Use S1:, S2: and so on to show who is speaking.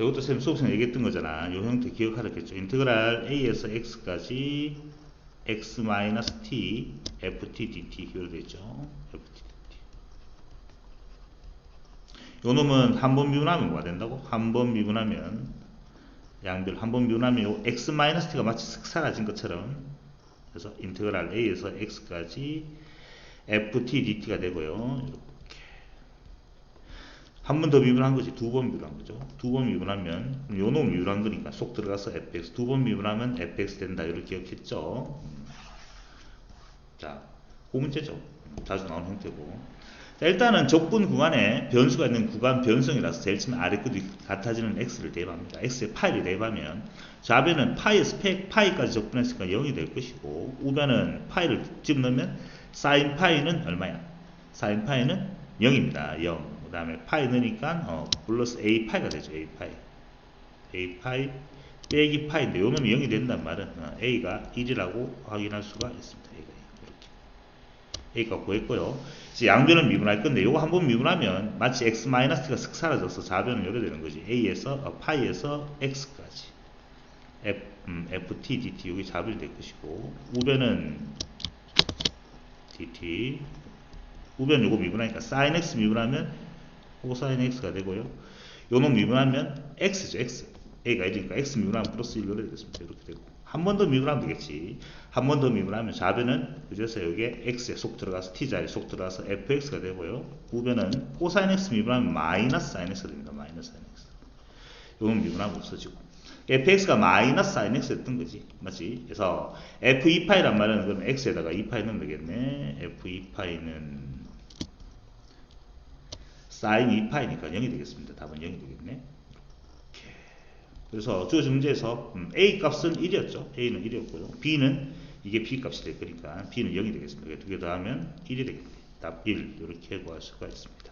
S1: 자, 이것도 쌤 수업생에 얘기했던 거잖아. 이 형태 기억하랬겠죠. 인테그랄 a에서 x까지 x-t ft dt 이렇게 되죠. ft dt. 요 놈은 한 번 미분하면 뭐가 된다고? 한 번 미분하면 양별 한 번 미분하면 요 x-t가 마치 슥 사라진 것처럼 그래서 인테그랄 a에서 x까지 ft dt가 되고요. 한 번 더 미분한 거지 두번 미분한 거죠. 두 번 미분하면 요 놈 미분한 거니까 속 들어가서 fx 두 번 미분하면 fx 된다 이렇게 기억했죠. 음. 자, 그 문제죠. 자주 나오는 형태고. 자, 일단은 적분 구간에 변수가 있는 구간 변성이라서 제일 처음에 아래 끝이 같아지는 x를 대입합니다. x에 파이를 대입하면 좌변은 파이에서 파이까지 적분했으니까 0이 될 것이고 우변은 파이를 집어넣으면 사인 파이는 얼마야? 사인 파이는 0입니다. 0. 그 다음에 파이 넣으니까 어, 플러스 a 파이가 되죠. a 파이. a 파이 빼기 파이인데 요놈이 0이 된단 말은 어, a가 1이라고 확인할 수가 있습니다. a가 이렇게. a가 구했고요. 이제 양변을 미분할 건데 요거 한번 미분하면 마치 x-t가 슥 사라져서 좌변은 이렇게 되는 거지. a에서 어, 파이에서 x까지 f, 음, ft dt 여기 좌변이 될 것이고 우변은 dt 우변 요거 미분하니까 sin x 미분하면 코사인 x가 되고요. 요놈 미분하면 x죠 x a가 1이니까 x 미분하면 플러스 1로 되겠습니다. 이렇게 되고 한 번 더 미분하면 되겠지. 한 번 더 미분하면 좌변은 그래서 여기에 x에 속 들어가서 t 자리에 속 들어가서 fx가 되고요. 우변은 코사인 x 미분하면 마이너스 sin x가 됩니다. 마이너스 sin x. 요놈 미분하면 없어지고 fx가 마이너스 sin x 였던 거지. 맞지? 그래서 f2파이란 말은 그럼 x에다가 2파이 넣으면 되겠네. f2파이는 사인 2파이니까 0이 되겠습니다. 답은 0이 되겠네. 이렇게. 그래서 주어진 문제에서 음, A 값은 1이었죠. A는 1이었고요. B는 이게 B 값이 될 거니까 B는 0이 되겠습니다. 두 개 더하면 1이 되겠네. 답 1. 이렇게 구할 수가 있습니다.